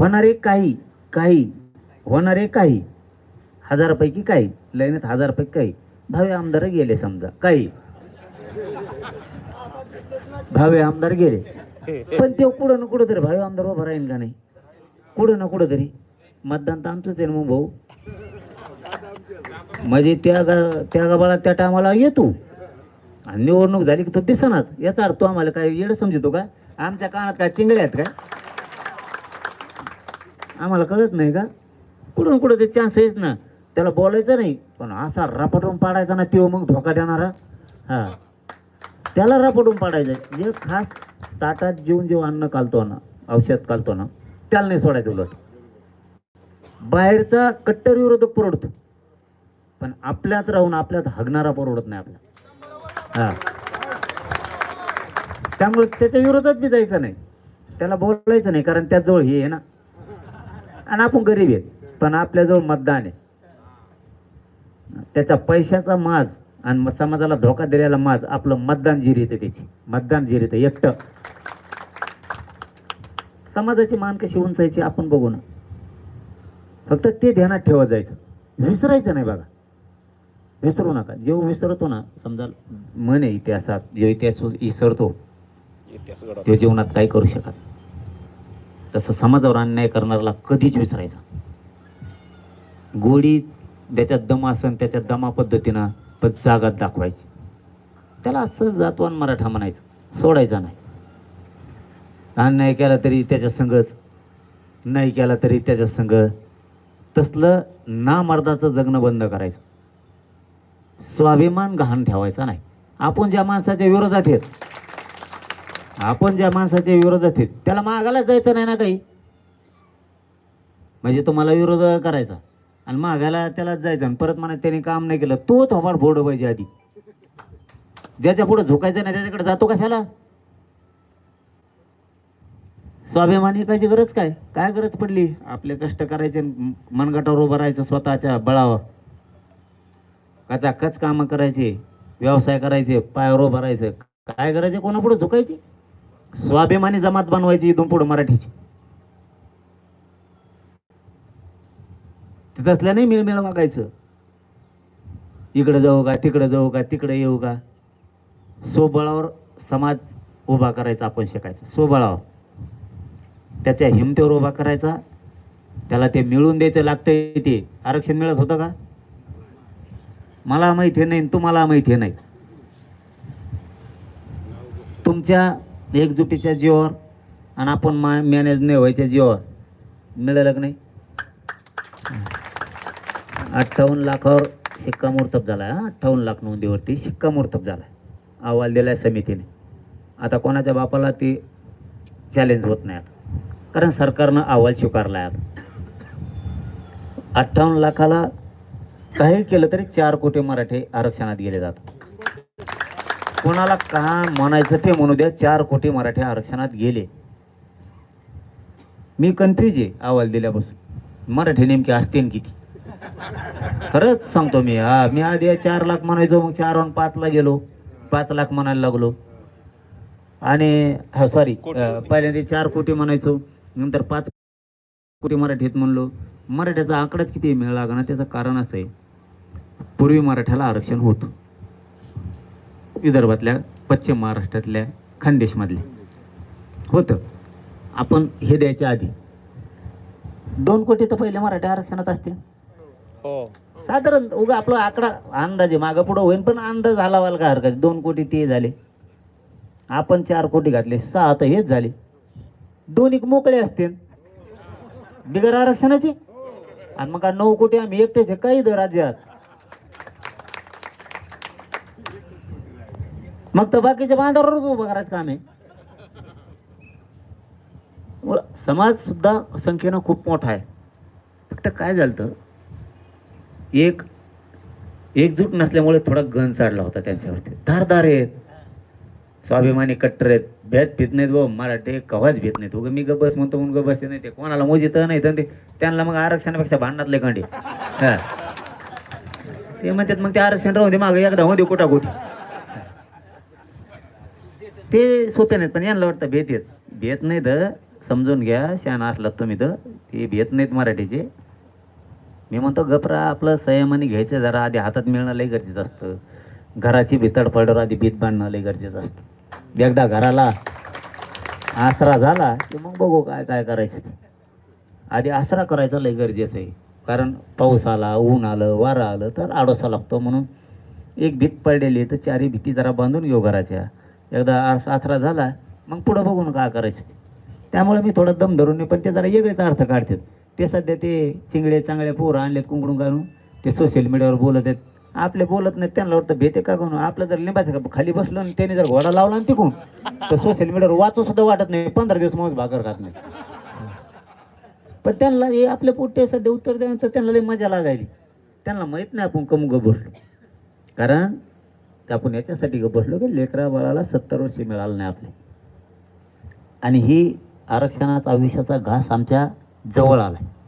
होणारे काही काही होणारे काही हजारापैकी काही लयनात हजारपैकी काही भावे आमदार गेले समजा काही. भावे आमदार गेले. पण ते कुठं ना कुठं तरी भावे आमदार उभा राहील का नाही? कुठं ना कुठं तरी. मतदान तर आमचंच आहे ना मग भाऊ. म्हणजे त्या गा त्या गावाला त्या टायमाला येतो आणि निवडणूक झाली की तो दिसनाच. याचा अर्थ तो आम्हाला काय येडं समजतो का? आमच्या कानात काय चिंगड्या आहेत काय आम्हाला कळत नाही का? कुठून कुठं ते चान्स आहेच ना. त्याला बोलायचं नाही. पण असा रपटून पाडायचा ना तो मग धोका देणारा. हा. त्याला रपटून पाडायचं जे खास ताटात जेवून जेव्हा अन्न कालतो ना औषध कालतो ना त्याला नाही सोडायचं उलट. बाहेरचा कट्टर विरोधक परवडतो. पण आपल्यात राहून आपल्यात हगणारा परवडत नाही आपल्या हा. त्यामुळे त्याच्या विरोधात बी जायचं नाही. त्याला बोलायचं नाही कारण त्याजवळ हे आहे ना. आणि आपण गरीब आहेत. पण आपल्याजवळ मतदान आहे. त्याचा पैशाचा माज आणि समाजाला धोका दिलेला माज आपलं मतदान जिरी येते त्याची. मतदान जिरी येते एकटं. समाजाची मान कशी उंचायची आपण बघू ना. फक्त ते ध्यानात ठेवत जायचं. विसरायचं नाही बघा विसरू नका. जेव्हा विसरतो ना समजा मन आहे इतिहासात जो इतिहास विसरतो. तो जीवनात काय करू शकत तसं समाजावर अन्याय करणाऱ्याला कधीच विसरायचा. गोडी त्याच्यात दमा असन त्याच्या दमा पद्धतीनं पण जागात दाखवायची. त्याला असं जातवान मराठा म्हणायचं सोडायचा नाही. अन्याय केला तरी त्याच्या संगच नाही केला तरी त्याच्या संग. तसलं ना मर्दाचं जगणं बंद करायचं. स्वाभिमान गहाण ठेवायचा नाही. आपण ज्या माणसाच्या विरोधात आहेत आपण ज्या माणसाच्या विरोधात आहेत त्याला मागायला जायचं नाही ना काही? म्हणजे तुम्हाला विरोध करायचा आणि मागायला त्यालाच जायचं आणि परत म्हणा त्याने काम नाही केलं. तो थोबाड फोडं पाहिजे आधी. ज्याच्या पुढे झोकायचं नाही त्याच्याकडे जातो कशाला? स्वाभिमानी कायची गरज काय? काय गरज पडली? आपले कष्ट करायचे मनगटावर उभं राहायचं स्वतःच्या बळावर. कचाकच कामं करायचे व्यवसाय करायचे पायावर उभं राहायचं. काय करायचे कोणापुढे झुकायची? स्वाभिमानी जमात बनवायची इथून मराठीची. तिथं असल्या नाही मिळमिळ वागायचं. इकडे जाऊ का तिकडे जाऊ का तिकडे येऊ का. स्वबळावर समाज उभा करायचा आपण शिकायचं. स्वबळावर त्याच्या हिमतेवर उभा करायचा. त्याला ते मिळून द्यायचं लागतंय ते. आरक्षण मिळत होतं का? मला माहिती नाही तुम्हाला माहिती नाही. तुमच्या एकजुटीच्या जीवावर आणि आपण मा मॅनेज नाही व्हायच्या जीवावर. मिळालं की नाही? अठ्ठावन्न लाखावर शिक्कामोर्तब झाला आहे अठ्ठावन्न लाख नोंदीवरती शिक्कामोर्तब झाला आहे अहवाल दिला आहे समितीने. आता कोणाच्या बापाला ती चॅलेंज होत नाही आता. कारण सरकारनं अहवाल स्वीकारला आहे आता. अठ्ठावन्न लाखाला काही केलं तरी चार कोटी मराठे आरक्षणात गेले जातात. कोणाला का म्हणायचं ते म्हणू द्या. चार कोटी मराठे आरक्षणात गेले. मी कन्फ्यूज आहे अहवाल दिल्यापासून. मराठी नेमके असते न किती? खरंच सांगतो मी हा मी आधी चार लाख म्हणायचो मग चार आणि पाचला गेलो. पाच लाख म्हणायला लागलो. आणि हा सॉरी पहिल्यांदा चार कोटी म्हणायचो नंतर पाच कोटी मराठीत म्हणलो. मराठ्याचा आकडाच किती मिळ लागणार त्याचं कारण असं आहे. पूर्वी मराठ्याला आरक्षण होतं. विदर्भातल्या पश्चिम महाराष्ट्रातल्या खानदेशमधल्या. होतं. आपण हे द्यायच्या आधी. दोन कोटी तर पहिले मराठा आरक्षणात असते हो. साधारण उगा आपला आकडा अंदाजे मागं पुढं होईल पण अंदाज हलावायला काय हरकत. दोन कोटी ते झाले. आपण चार कोटी घातले सहा तर हेच झाले. दोन एक मोकळे असतील. बिगर आरक्षणाचे? आणि मग नऊ कोटी आम्ही एकटेच काही दर राज्यात. मग तर बाकीच्या बांधावरच उभं करायचं काम आहे. समाज सुद्धा संख्येनं खूप मोठा आहे. फक्त काय झालं एक एकजूट नसल्यामुळे थोडा गण चाडला होता त्यांच्यावरती. धारदार आहेत. स्वाभिमानी कट्टर आहेत. भेद भीत नाहीत बाबा मराठे कवाच भीत नाहीत. उगं मी गबस म्हणतो म्हणून गबस नाही ते कोणाला मोजित नाही तर ते त्यांना मग आरक्षणापेक्षा भांडणातले कांडे हा. ते म्हणतात मग ते आरक्षण राहू दे मागे एकदा होऊ दे कुठा कुठे ते सोप्या नाहीत पण यांना वाटतं भेट येत भेट नाही तर समजून घ्या शान असलात तुम्ही तर. ते भेट नाहीत मराठीचे. मी म्हणतो गपरा आपलं संयमाने घ्यायचं जरा आधी हातात मिळणं लय गरजेचं असतं. घराची भितड पडवर आधी भीत बांधणं लय गरजेचं असतं. एकदा घराला आसरा झाला की मग बघू काय काय करायचं ते. आधी आसरा करायचा लय गरजेचं आहे. कारण पाऊस आला ऊन आलं वारं आलं तर आडोसा लागतो म्हणून. एक भीत पडलेली आहे तर चारी भीती जरा बांधून घेऊ घराच्या. एकदा आस आसरा झाला मग पुढं बघून का करायचं त्यामुळे मी थोडं दम धरून पण ते जरा वेगळेच अर्थ काढतात. ते सध्या ते चिंगडे चांगले पोरं आणलेत कुंकडून घालून. ते सोशल मीडियावर बोलत आहेत. आपले बोलत नाहीत त्यांना वाटतं भेटे का करून आपलं जर लिंबाचं का खाली बसलो आणि त्याने जर घोडा लावला आणि तिकून तर सोशल मीडियावर वाचू सुद्धा वाटत नाही. पंधरा दिवस मग भाकर खात नाही. पण त्यांना हे आपले पोट्टे सध्या उत्तर द्यायचं त्यांना लई मजा लागायली. त्यांना माहीत नाही आपण कम भरलो कारण तर आपण याच्यासाठी बसलो की लेकरा बाळाला सत्तर वर्ष मिळालं नाही आपले. आणि ही आरक्षणाचा आयुष्याचा घास आमच्या जवळ आला आहे